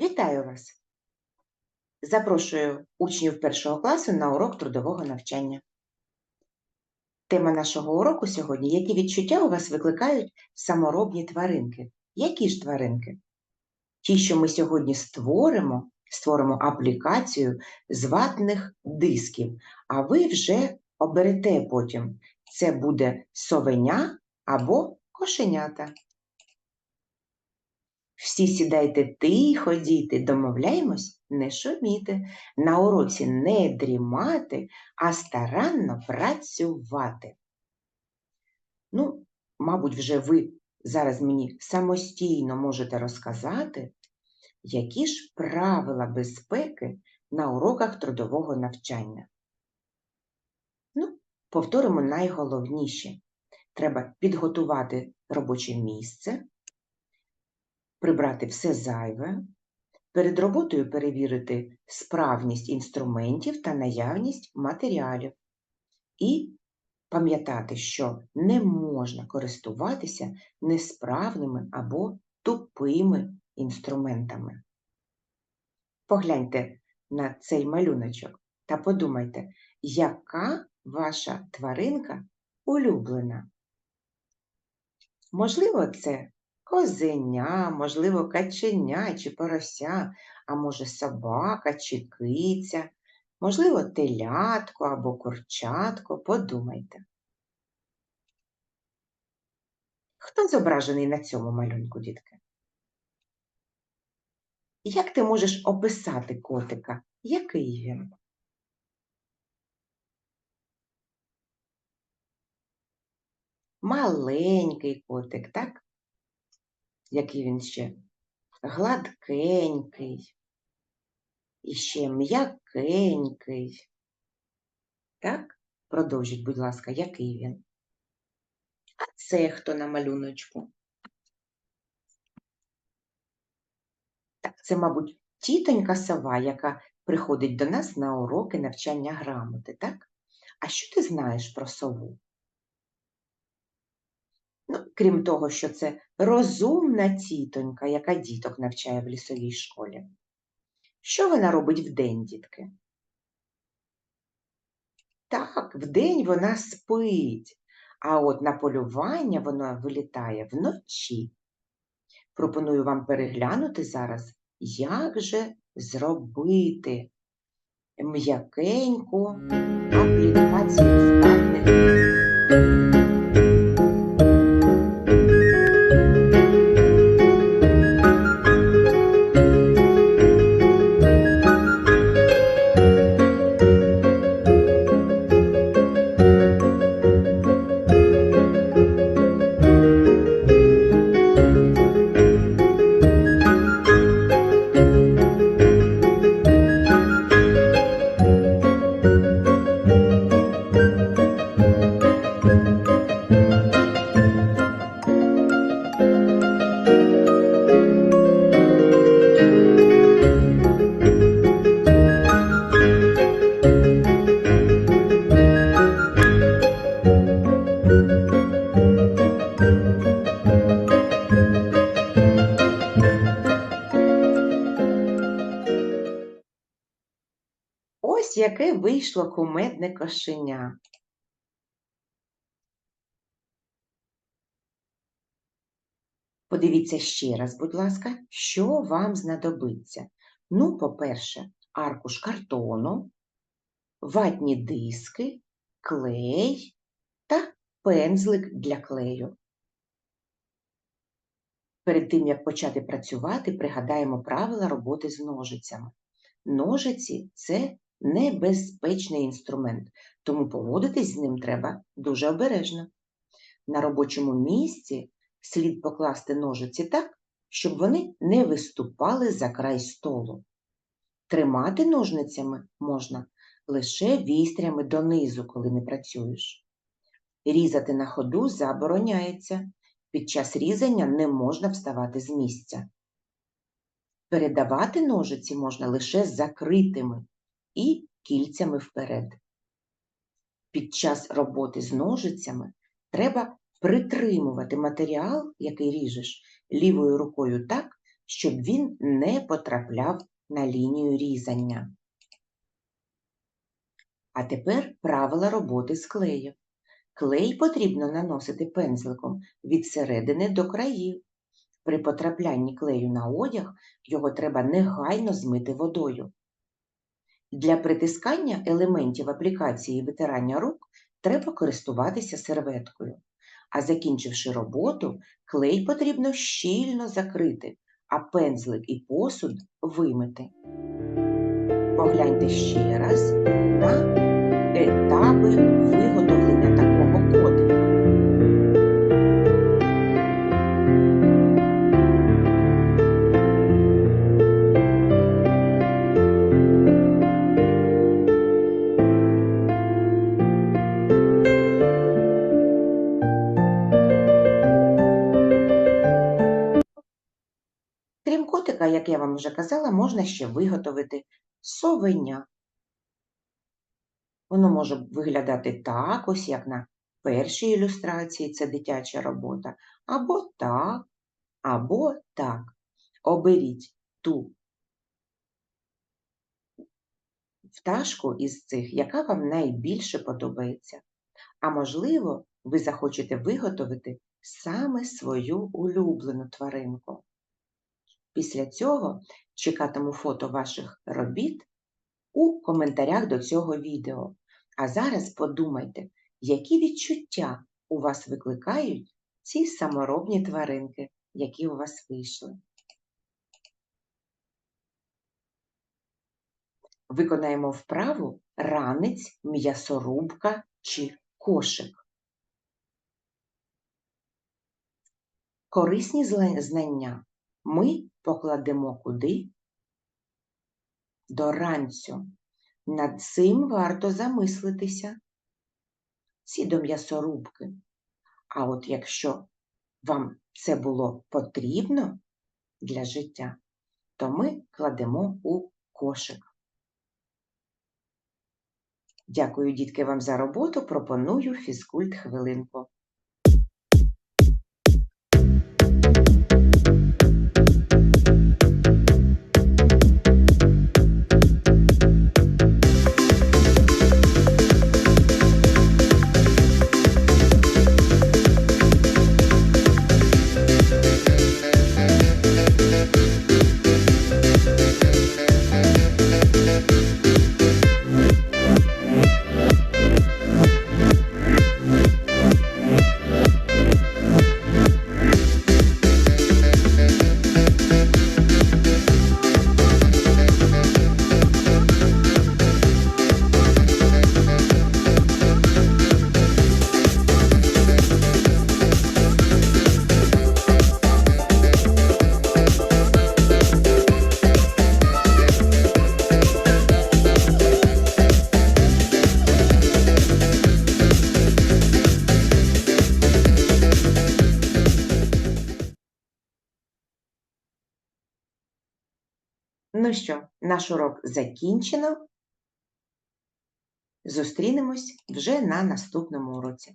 Вітаю вас! Запрошую учнів першого класу на урок трудового навчання. Тема нашого уроку сьогодні які відчуття у вас викликають саморобні тваринки? Які ж тваринки? Ті, що ми сьогодні створимо, створимо аплікацію з ватних дисків, а ви вже оберете потім. Це буде совеня або кошенята. Всі сідайте тихо, діти, домовляємось не шуміти, на уроці не дрімати, а старанно працювати. Ну, мабуть, вже ви зараз мені самостійно можете розказати, які ж правила безпеки на уроках трудового навчання. Ну, повторимо найголовніше. Треба підготувати робоче місце, прибрати все зайве, перед роботою перевірити справність інструментів та наявність матеріалів. І пам'ятати, що не можна користуватися несправними або тупими інструментами. Погляньте на цей малюночок та подумайте, яка ваша тваринка улюблена. Можливо, це козеня, можливо, каченя чи порося, а може собака чи киця, можливо, телятко або курчатко, подумайте. Хто зображений на цьому малюнку, дітки? Як ти можеш описати котика? Який він? Маленький котик, так? Який він ще? Гладкенький, і ще м'якенький. Так? Продовжіть, будь ласка, який він? А це хто на малюночку? Так, це, мабуть, тітонька сова, яка приходить до нас на уроки навчання грамоти, так? А що ти знаєш про сову? Ну, крім того, що це розумна тітонька, яка діток навчає в лісовій школі. Що вона робить вдень, дітки? Так, вдень вона спить, а от на полювання вона вилітає вночі. Пропоную вам переглянути зараз, як же зробити м'якеньку аплікацію з Ось яке вийшло кумедне кошеня. Подивіться ще раз, будь ласка, що вам знадобиться. Ну, по-перше, аркуш картону, ватні диски, клей та пензлик для клею. Перед тим, як почати працювати, пригадаємо правила роботи з ножицями. Ножиці це небезпечний інструмент, тому поводитись з ним треба дуже обережно. На робочому місці слід покласти ножиці так, щоб вони не виступали за край столу. Тримати ножницями можна лише вістрями донизу, коли не працюєш. Різати на ходу забороняється. Під час різання не можна вставати з місця. Передавати ножиці можна лише закритими і кільцями вперед. Під час роботи з ножицями треба притримувати матеріал, який ріжеш, лівою рукою так, щоб він не потрапляв на лінію різання. А тепер правила роботи з клеєм. Клей потрібно наносити пензликом від середини до країв. При потраплянні клею на одяг його треба негайно змити водою. Для притискання елементів аплікації витирання рук треба користуватися серветкою. А закінчивши роботу, клей потрібно щільно закрити, а пензлик і посуд вимити. Погляньте ще раз на етапи виготовлення такого котика. Як я вам вже казала, можна ще виготовити совеня. Воно може виглядати так, ось як на першій ілюстрації, це дитяча робота, або так, або так. Оберіть ту пташку із цих, яка вам найбільше подобається. А можливо, ви захочете виготовити саме свою улюблену тваринку. Після цього чекатиму фото ваших робіт у коментарях до цього відео. А зараз подумайте, які відчуття у вас викликають ці саморобні тваринки, які у вас вийшли. Виконаємо вправу ранець, м'ясорубка чи кошик. Корисні знання ми покладемо куди? До ранцю. Над цим варто замислитися. Ці до м'ясорубки. А от якщо вам це було потрібно для життя, то ми кладемо у кошик. Дякую, дітки, вам за роботу. Пропоную фізкульт хвилинку. Ну що, наш урок закінчено. Зустрінемось вже на наступному уроці.